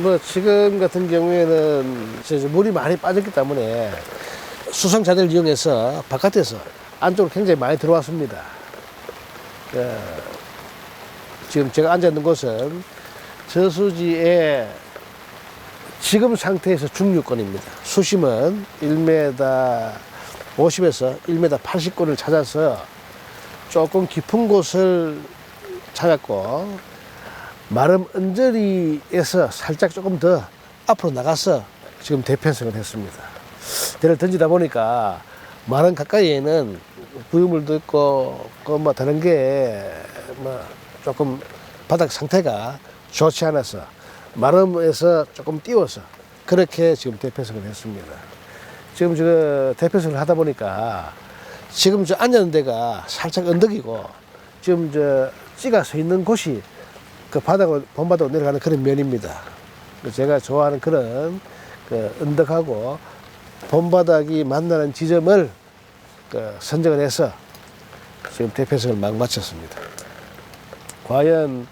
뭐 지금 같은 경우에는 이제 물이 많이 빠졌기 때문에 자재를 이용해서 바깥에서 안쪽으로 굉장히 많이 들어왔습니다. 예, 지금 제가 앉아 있는 곳은 저수지의 지금 상태에서 중류권입니다. 수심은 1m 50에서 1m 80권을 찾아서 조금 깊은 곳을 찾았고 마름 언저리에서 살짝 조금 더 앞으로 나가서 지금 대편성을 했습니다. 대를 던지다 보니까 마름 가까이에는 부유물도 있고 그뭐 다른 게뭐 조금 바닥 상태가 좋지 않아서 마름에서 조금 띄워서 그렇게 지금 대편성을 했습니다. 지금 저 대편성을 하다 보니까 지금 저 앉는 데가 살짝 언덕이고 지금 저 찌가 서 있는 곳이 그 바닥으로 본바닥으로 내려가는 그런 면입니다. 그 제가 좋아하는 그런 그 언덕하고 본바닥이 만나는 지점을 그 선정을 해서 지금 대표성을 막 마쳤습니다. 과연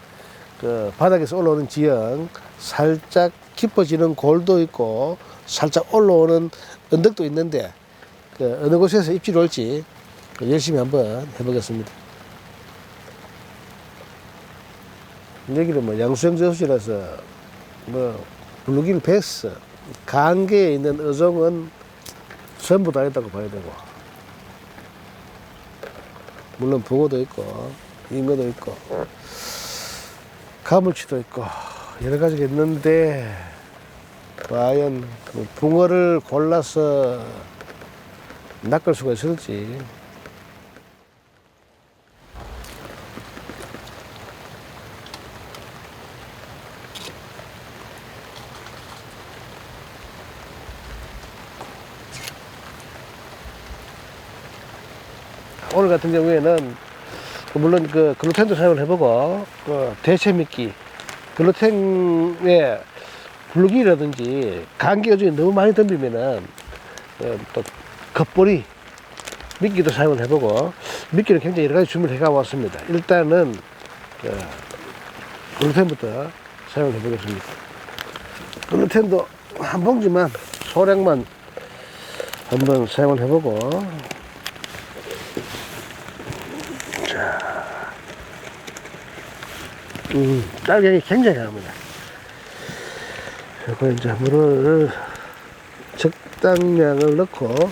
그 바닥에서 올라오는 지형 살짝 깊어지는 골도 있고 살짝 올라오는 언덕도 있는데 그 어느 곳에서 입질이 올지 그 열심히 한번 해보겠습니다. 여기는 뭐 양수형 저수지라서 뭐 블루길 베스 강계에 있는 어종은 전부 다 있다고 봐야 되고. 물론 붕어도 있고 잉어도 있고 가물치도 있고 여러 가지가 있는데 과연 그 붕어를 골라서 낚을 수가 있을지 오늘 같은 경우에는 그 물론 그 글루텐도 사용을 해보고 그 대체 미끼 글루텐에 블루기라든지 감기 요즘에 너무 많이 덤비면은 어, 또 겉보리 미끼도 사용을 해보고 미끼는 굉장히 여러 가지 준비를 해가 왔습니다. 일단은 그 글루텐부터 사용을 해보겠습니다. 글루텐도 한 봉지만 소량만 한번 사용을 해보고 음, 딸기향이 굉장히 강합니다. 그리고 이제 물을 적당량을 넣고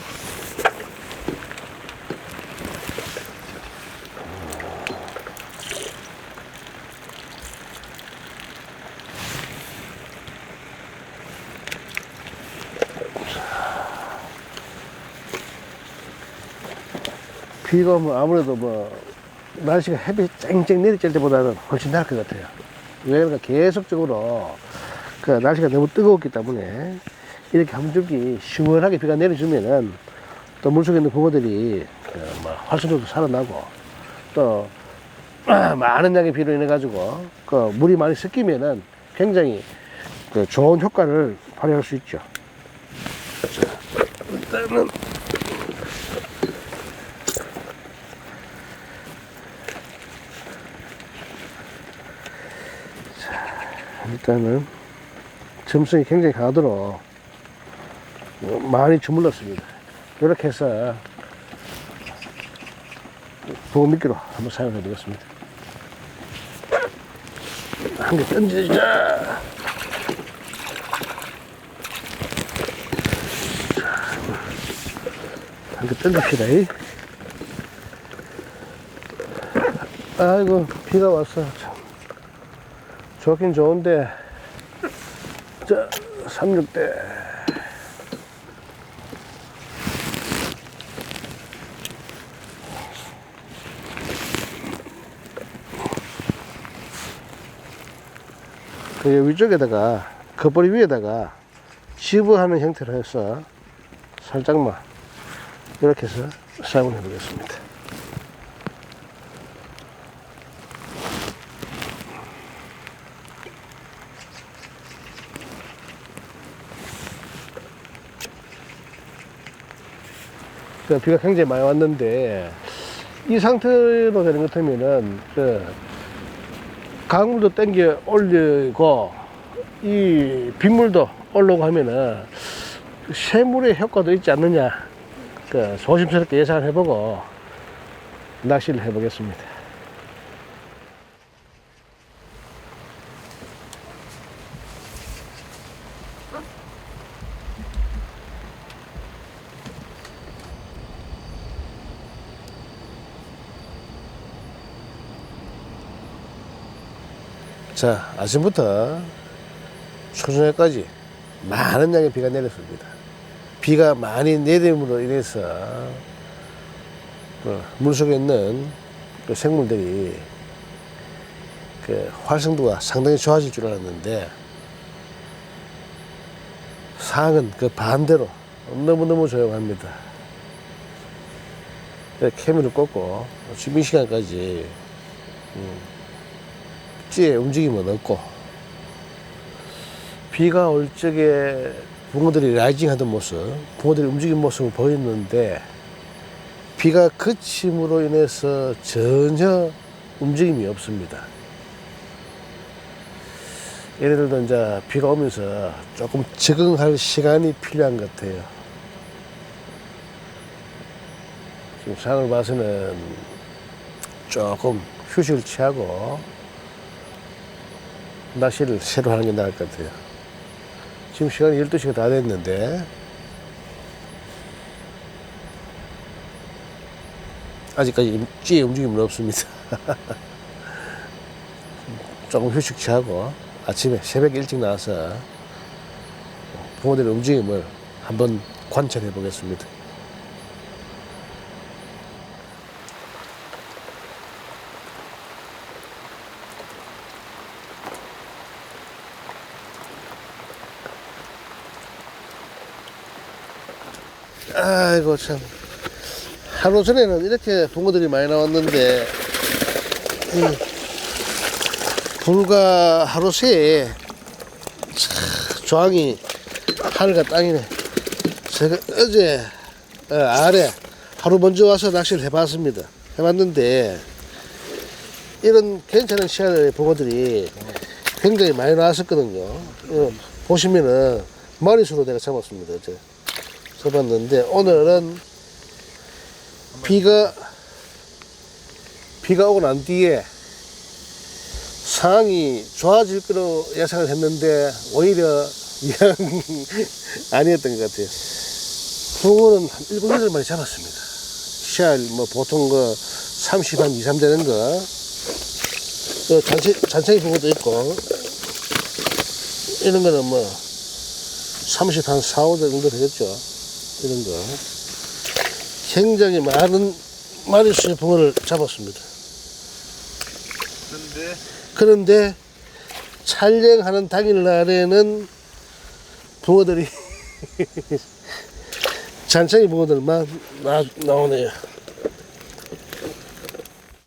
비가 오면 아무래도 뭐 날씨가 햇빛 쨍쨍 내리쬐 때보다는 훨씬 나을 것 같아요. 왜냐면 계속적으로 그 날씨가 너무 뜨거웠기 때문에 이렇게 한 줄기 시원하게 비가 내려주면은 또 물속에 있는 붕어들이 그뭐 활성도도 살아나고 또 많은 양의 비로 인해 가지고 그 물이 많이 섞이면은 굉장히 그 좋은 효과를 발휘할 수 있죠. 자, 일단은 일단은 점성이 굉장히 강하도록 많이 주물렀습니다. 이렇게 해서 보고 미끼로 한번 사용해 보겠습니다. 한 개 던지자. 한 개 던집시다. 이. 아이고, 비가 왔어. 참. 좋긴 좋은데 저 36대 그 위쪽에다가 겉벌이 위에다가 집어하는 형태로 해서 살짝만 이렇게 해서 사용을 해 보겠습니다 그 비가 굉장히 많이 왔는데 이 상태로 되는 것 같으면은 그 강물도 땡겨 올리고 이 빗물도 올라오고 하면은 새물의 효과도 있지 않느냐 그 조심스럽게 예상을 해보고 낚시를 해보겠습니다. 자, 아침부터 초저녁까지 많은 양의 비가 내렸습니다. 비가 많이 내림으로 인해서 그 물속에 있는 그 생물들이 그 활성도가 상당히 좋아질 줄 알았는데 상황은 그 반대로 너무너무 조용합니다. 캐미를 꽂고 이 시간까지 찌의 움직임은 없고 비가 올 적에 붕어들이 라이징 하던 모습, 붕어들이 움직이는 모습을 보였는데 비가 그침으로 인해서 전혀 움직임이 없습니다. 예를 들어 이제 비가 오면서 조금 적응할 시간이 필요한 것 같아요. 지금 상을 봐서는 조금 휴식을 취하고 낚시를 새로 하는 게 나을 것 같아요. 지금 시간이 12시가 다 됐는데, 아직까지 찌의 움직임은 없습니다. 조금 휴식 취하고, 아침에 새벽 일찍 나와서 부모들의 움직임을 한번 관찰해 보겠습니다. 아이고 참. 하루 전에는 이렇게 붕어들이 많이 나왔는데 음, 불과 하루 새에 참, 조항이 하늘과 땅이네. 제가 어제 어, 아래 하루 먼저 와서 낚시를 해봤습니다. 해봤는데 이런 괜찮은 시간에 붕어들이 굉장히 많이 나왔었거든요. 어, 보시면은 머리수로 내가 잡았습니다 어제 써봤는데 오늘은 비가 비가 오고 난 뒤에 상황이 좋아질 거로 예상을 했는데 오히려 영 아니었던 것 같아요. 붕어는 한 일곱 여덟 마리 잡았습니다. 시알 뭐 보통 그 30, 한 2, 3 되는 거. 그 잔치, 잔챙이 붕어도 있고 이런 거는 뭐 30, 한 4, 5 정도 되겠죠. 이런 거. 굉장히 많은 마리수의 붕어를 잡았습니다. 근데 그런데 촬영하는 당일날에는 붕어들이 잔챙이 붕어들만 나, 나오네요.